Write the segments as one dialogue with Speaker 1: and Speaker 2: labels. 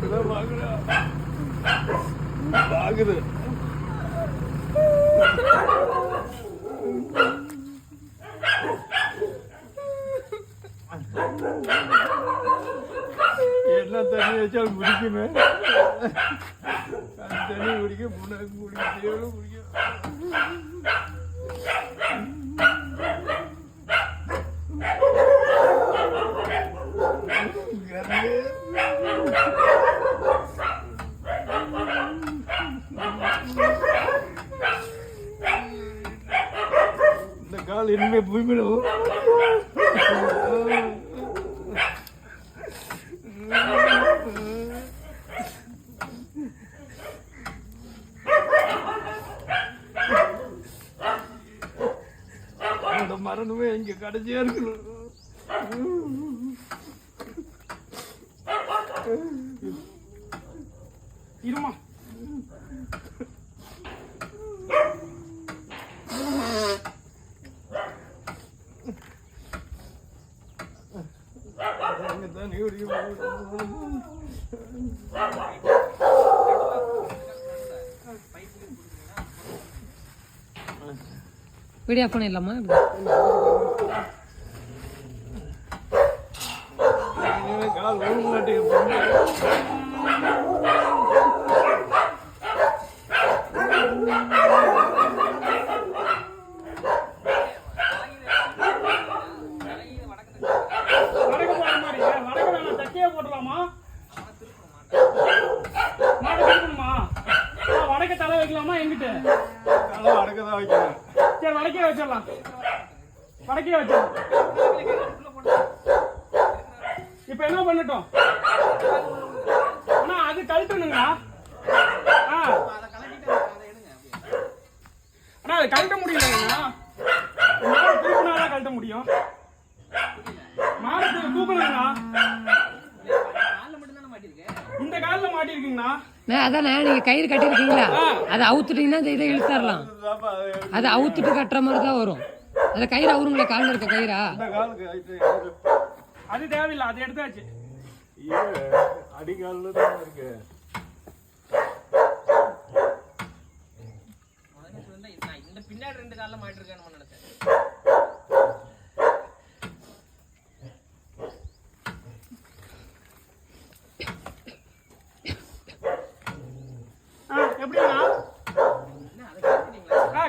Speaker 1: பாக்குதா பாக்குதா வாங்குது. என்ன தண்ணி வச்சாலும் குடிக்குமே. அந்த தண்ணி குடிக்க புண்ணாக்கு குடிக்க தேவலும் குடிக்க. இந்த கால் இனிமே பூமியிலும் அந்த மரணமே இங்க கடைசியா இருக்கணும்
Speaker 2: இருமா
Speaker 3: வீடியோ பண்ணிடலாமா? இப்படி
Speaker 1: கால்
Speaker 2: வடக்கே வச்சிடலாம். வடக்கே வச்சிடலாம். இப்போ என்ன பண்ணட்டும்? அண்ணா அது கழட்டணுங்களா ஆ. அண்ணா அது கழட்ட முடியலங்கண்ணா. மாடு திருப்பினாதான் கழட்ட முடியும். மாடு தூ- தூக்கணுங்கண்ணா. இந்த காலில் மாட்டிருக்கீங்கண்ணா.
Speaker 3: நான் அதானே நீங்க கயிறு கட்டியிருக்கீங்களா? அதை அவுத்துட்டீங்கன்னா இதை இழுத்தரலாம்
Speaker 1: அது
Speaker 3: அவுத்துட்டு கட்டுற மாதிரி தான் வரும். அந்த கயிறு அவருங்களா காலில் இருக்க கயிறா?
Speaker 2: அது தேவையில்லை அது எடுத்தாச்சு.
Speaker 1: ஏறு, அடிகால்ல தான் இருக்கு
Speaker 4: இந்த பின்னாடி ரெண்டு கால்ல மாட்டிருக்கேன் நினைச்சேன்
Speaker 2: ஆ எப்படிங்கண்ணா
Speaker 4: என்ன அதை கட்டிட்டீங்களா
Speaker 2: ஆ கல்யாச்சு
Speaker 4: எடுக்க முடியாது அப்ப பழுதா
Speaker 2: முடியாதுங்கண்ணா
Speaker 3: ஆ மாட்டை லைட்டாக தூக்கணும்
Speaker 4: அப்ப பின்னாடி கால்ல மாட்டிருக்கு இல்ல ஒரு கா- இந்த கால கட்டிட்டீங்க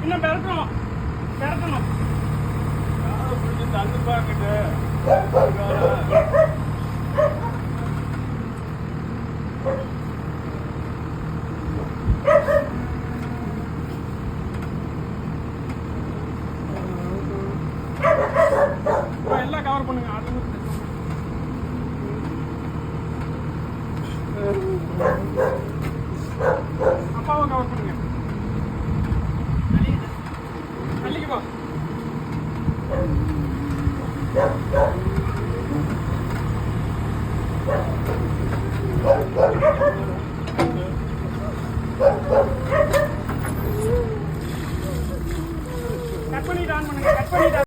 Speaker 2: പിന്നെ പെരക്കണം പെരക്കണം
Speaker 1: தந்து பிடிச்சி
Speaker 2: எல்லாம் கவர் பண்ணுங்க. அது